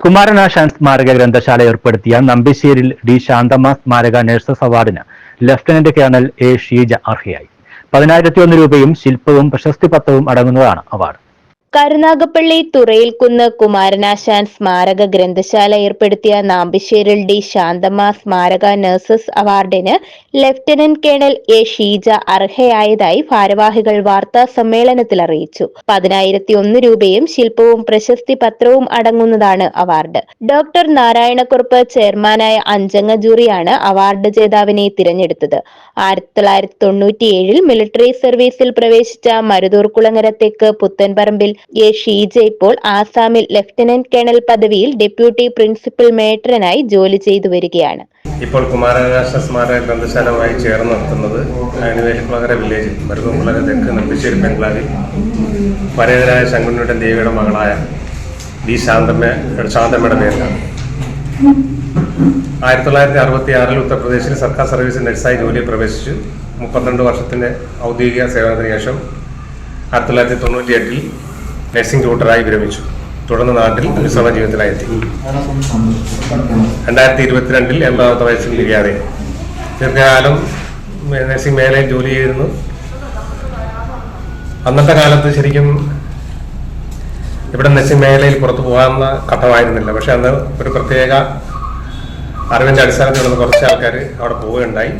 കുമാരനാശാൻ സ്മാരക ഗ്രന്ഥശാല ഏർപ്പെടുത്തിയ നമ്പിശ്ശേരിൽ ഡി ശാന്തമ്മ സ്മാരക നഴ്സസ് അവാർഡിന് ലഫ്റ്റനന്റ് കേണൽ എ ഷീജ അർഹയായി. പതിനായിരത്തി ഒന്ന് രൂപയും ശില്പവും പ്രശസ്തി പത്രവും അടങ്ങുന്നതാണ് അവാർഡ്. കരുനാഗപ്പള്ളി തുറയിൽക്കുന്ന് കുമാരനാശാൻ സ്മാരക ഗ്രന്ഥശാല ഏർപ്പെടുത്തിയ നാമ്പിശ്ശേരിൽ ഡി ശാന്തമ്മ സ്മാരക നഴ്സസ് അവാർഡിന് ലഫ്റ്റനന്റ് കേണൽ എ ഷീജ അർഹയായതായി ഭാരവാഹികൾ വാർത്താ സമ്മേളനത്തിൽ അറിയിച്ചു. പതിനായിരത്തി ഒന്ന് രൂപയും ശില്പവും പ്രശസ്തി പത്രവും അടങ്ങുന്നതാണ് അവാർഡ്. ഡോക്ടർ നാരായണക്കുറുപ്പ് ചെയർമാനായ അഞ്ചംഗ ജൂറിയാണ് അവാർഡ് ജേതാവിനെ തിരഞ്ഞെടുത്തത്. ആയിരത്തി തൊള്ളായിരത്തി തൊണ്ണൂറ്റിയേഴിൽ മിലിറ്ററി സർവീസിൽ പ്രവേശിച്ച മരുതൂർ കുളങ്ങര തെക്ക് പുത്തൻപറമ്പിൽ എ. ഷീജ ഇപ്പോൾ ആസാമിൽ ലഫ്റ്റനന്റ് കേണൽ പദവിയിൽ ഡെപ്യൂട്ടി പ്രിൻസിപ്പൽ മേട്രനായി ജോലി ചെയ്തു വരികയാണ്. ഇപ്പോൾ കുമാരനാശ സ്മാരക ഗ്രന്ഥശാലയുമായി ചേർന്ന് നിർത്തുന്നത് അണിവേലിക്കുളങ്ങര വില്ലേജിൽ. മരുതംകുളകര തെക്ക് നമ്പിശ്ശേരി ബംഗ്ലാവിൽ പരേതരായ ശങ്കുണ്ണിയുടെ ദേവിയുടെ മകളായ വി ശാന്തമ്മ ശാന്തമ്മയുടെ പേരിലാണ്. ആയിരത്തി തൊള്ളായിരത്തി അറുപത്തി ആറിൽ ഉത്തർപ്രദേശിൽ സർക്കാർ സർവീസിൽ നഴ്സായി ജോലിയിൽ പ്രവേശിച്ചു. മുപ്പത്തിരണ്ട് വർഷത്തിന്റെ ഔദ്യോഗിക സേവനത്തിന് ശേഷം ആയിരത്തി തൊള്ളായിരത്തി തൊണ്ണൂറ്റി എട്ടിൽ നഴ്സിംഗ് ട്യൂട്ടറായി വിരമിച്ചു. തുടർന്ന് നാട്ടിൽ വിശ്രമ ജീവിതത്തിലായെത്തി രണ്ടായിരത്തി ഇരുപത്തിരണ്ടിൽ എൺപതാമത്തെ വയസ്സിൽ നിര്യാതയായി. ദീർഘകാലം നഴ്സിംഗ് മേഖലയിൽ ജോലി ചെയ്തിരുന്നു. അന്നത്തെ കാലത്ത് ശരിക്കും ഇവിടെ നഴ്സിംഗ് മേഖലയിൽ പുറത്തു പോകാവുന്ന ഘട്ടമായിരുന്നില്ല. പക്ഷെ അന്ന് ഒരു പ്രത്യേക അറിവിന്റെ അടിസ്ഥാനത്തിൽ കുറച്ച് ആൾക്കാർ അവിടെ പോവുകയുണ്ടായി.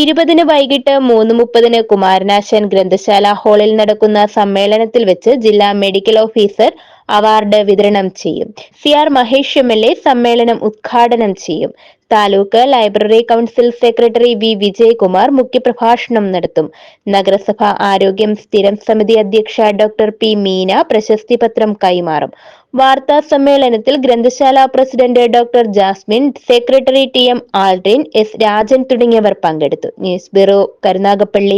ഇരുപതിന് വൈകിട്ട് മൂന്ന് മുപ്പതിന് കുമാരനാശൻ ഗ്രന്ഥശാല ഹാളിൽ നടക്കുന്ന സമ്മേളനത്തിൽ വെച്ച് ജില്ലാ മെഡിക്കൽ ഓഫീസർ അവാർഡ് വിതരണം ചെയ്യും. C R Mahesh M L A സമ്മേളനം ഉദ്ഘാടനം ചെയ്യും. Taluk library council secretary V Vijayakumar മുഖ്യപ്രഭാഷണം നടത്തും. നഗരസഭ ആരോഗ്യം സ്ഥിരം സമിതി അധ്യക്ഷ ഡോക്ടർ പി മീന പ്രശസ്തി പത്രം കൈമാറും. വാർത്താ സമ്മേളനത്തിൽ ഗ്രന്ഥശാല president doctor Jasmine secretary T M Aldrin S Rajan തുടങ്ങിയവർ പങ്കെടുത്തു. News bureau Karunagappally.